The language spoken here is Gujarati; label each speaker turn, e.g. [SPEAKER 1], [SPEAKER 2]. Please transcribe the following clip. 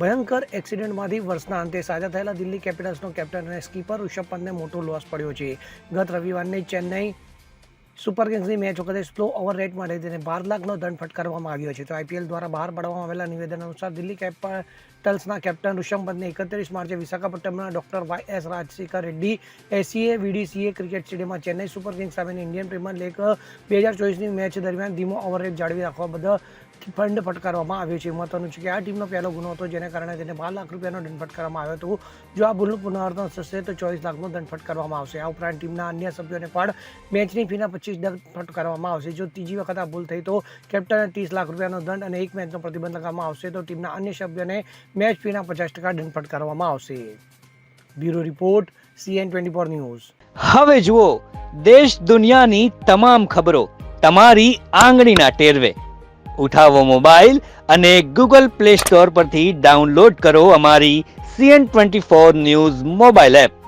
[SPEAKER 1] ભયંકર એક્સિડન્ટમાંથી વર્ષના અંતે સાજા થયેલા દિલ્હી કેપિટલ્સનો કેપ્ટન અને સ્કીપર ઋષભ પંતને મોટો લોસ પડ્યો છે. ગત રવિવારની ચેન્નઈ સુપર કિંગ્સની મેચ વખતે સ્લો ઓવર રેટ માટે તેને બાર લાખનો દંડ ફટકારવામાં આવ્યો છે. તો આઈપીએલ દ્વારા બહાર પાડવામાં આવેલા નિવેદન અનુસાર દિલ્હી કેપિટલ્સના કેપ્ટન ઋષભ પંતને એકત્રીસ માર્ચે વિશાખાપટ્ટનમના doctor Y S Rajashekhar Reddy, ACA, VDCA cricket સ્ટેડિયમમાં ચેન્નઈ સુપર કિંગ્સ સામેની ઇન્ડિયન પ્રીમિયર લીગ બે હજાર ચોવીસની મેચ દરમિયાન ધીમો ઓવર રેટ જાળવી રાખવા બદલ ફંડ ફટકારવામાં આવ્યો છે. મહત્વનું છે કે આ ટીમનો પહેલો ગુનો હતો જેને કારણે તેને બાર લાખ રૂપિયાનો દંડ ફટકારવામાં આવ્યો હતો. જો આ ભૂલનું પુનરાવર્તન થશે તો ચોવીસ લાખનો દંડ ફટકારવામાં આવશે. આ ઉપરાંત ટીમના અન્ય સભ્યોને પણ મેચની ફીના પચીસ દંડ ફટકારવામાં આવશે. જો ત્રીજી વખત આ ભૂલ થઈ તો કેપ્ટનને ત્રીસ લાખ રૂપિયાનો દંડ અને એક મેચનો પ્રતિબંધ લગાવવામાં આવશે તો ટીમના અન્ય સભ્યોને મેચ ફીના પચાસ ટકા દંડ ફટકારવામાં આવશે. Bureau report CN twenty four news.
[SPEAKER 2] હવે જુઓ, દેશ દુનિયાની તમામ ખબરો તમારી આંગળીના ટેરવે. ઉઠાવો મોબાઈલ અને ગૂગલ પ્લે સ્ટોર પરથી ડાઉનલોડ કરો અમારી CN twenty four news mobile app.